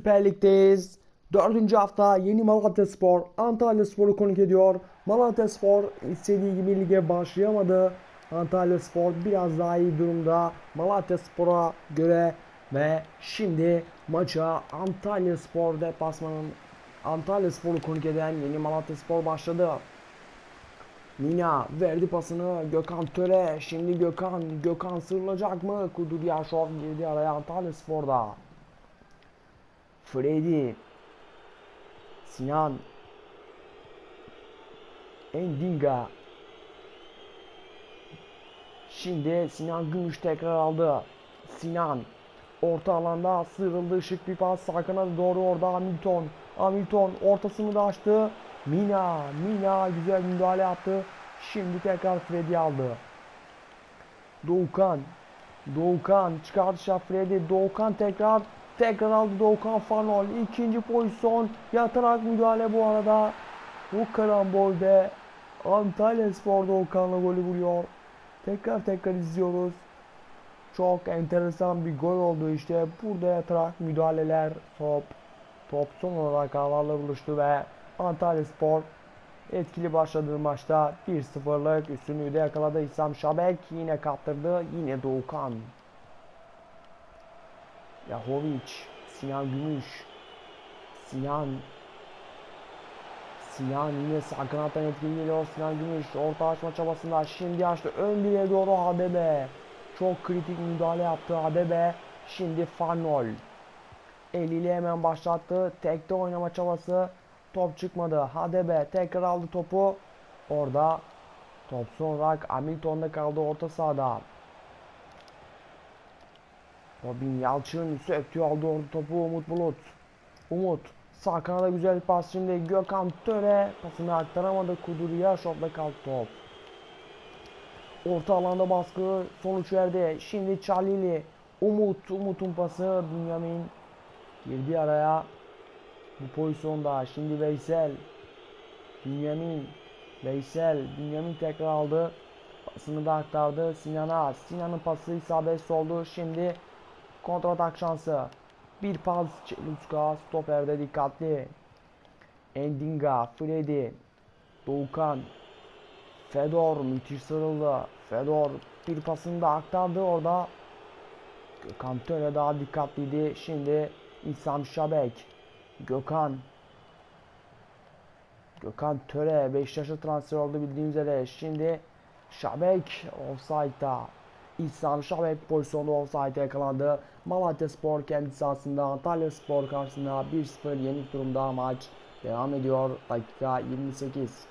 Süper Lig'deyiz. Dördüncü hafta yeni Malatya Spor Antalya Spor'u konuk ediyor. Malatya Spor istediği gibi lige başlayamadı. Antalya Spor biraz daha iyi durumda Malatya Spor'a göre ve şimdi maça Antalya Spor deplasmanın Antalya Spor'u konuk eden yeni Malatya Spor başladı. Nina verdi pasını Gökhan Töre. Şimdi Gökhan Gökhan sırılacak mı? Kudur Yaşov girdi araya Antalya Spor'da. Freddy Sinan Endinga Şimdi Sinan Gümüş tekrar aldı. Sinan orta alanda sıyrıldı şık bir pas sağ kanada doğru orada Hamilton. Hamilton ortasını da açtı. Mina, Mina güzel müdahale yaptı. Şimdi tekrar Freddy aldı. Doğukan, Doğukan çıkardı Freddy. Doğukan tekrar tekrar aldı Doğukan Fanol. İkinci pozisyon yatarak müdahale bu arada. Bu karambolde Antalya Spor Doğukan'la golü vuruyor. Tekrar tekrar izliyoruz. Çok enteresan bir gol oldu işte. Burada yatarak müdahaleler top. Top son olarak ağlarla buluştu ve Antalya Spor etkili başladığı maçta 1-0'lık üstünlüğü de yakaladı. İslam Şabek yine kaptırdı. Yine Doğukan. Yahovic, Sinan Gümüş, Sinan, Sinan yine sağ kanattan etkili geliyor. Sinan Gümüş orta açma çabasında şimdi açtı. Ön direğe doğru Hadebe. Çok kritik müdahale yaptı Hadebe. Şimdi Fanol. Eliyle hemen başlattı. Tekte oynama çabası. Top çıkmadı. Hadebe tekrar aldı topu. Orada top sonra Hamilton'da kaldı orta sahada. Robin Yalçın söktü aldı orada topu Umut Bulut. Umut sağ kanada güzel bir pas şimdi Gökhan Töre pasını aktaramadı Kudur Yaşop'la kaldı top. Orta alanda baskı sonuç verdi. Şimdi Çalili Umut Umut'un pası Bünyamin girdi araya. Bu pozisyonda şimdi Veysel Bünyamin Veysel Bünyamin tekrar aldı. Pasını da aktardı Sinan'a. Sinan'ın pası isabetsiz oldu. Şimdi Kontratak şansı. Bir pas Çeluska stoperde dikkatli. Endinga, Freddy, Doğukan, Fedor müthiş sarıldı. Fedor bir pasını da aktardı orada. Gökhan Töre daha dikkatliydi. Şimdi İsam Şabek. Gökhan. Gökhan Töre Beşiktaş'a transfer oldu bildiğiniz üzere. Şimdi Şabek offside'da. İhsan Şahbek pozisyonda offside yakalandı. Malatya Spor kendi sahasında Antalya Spor karşısında 1-0 yenik durumda maç devam ediyor. Dakika 28.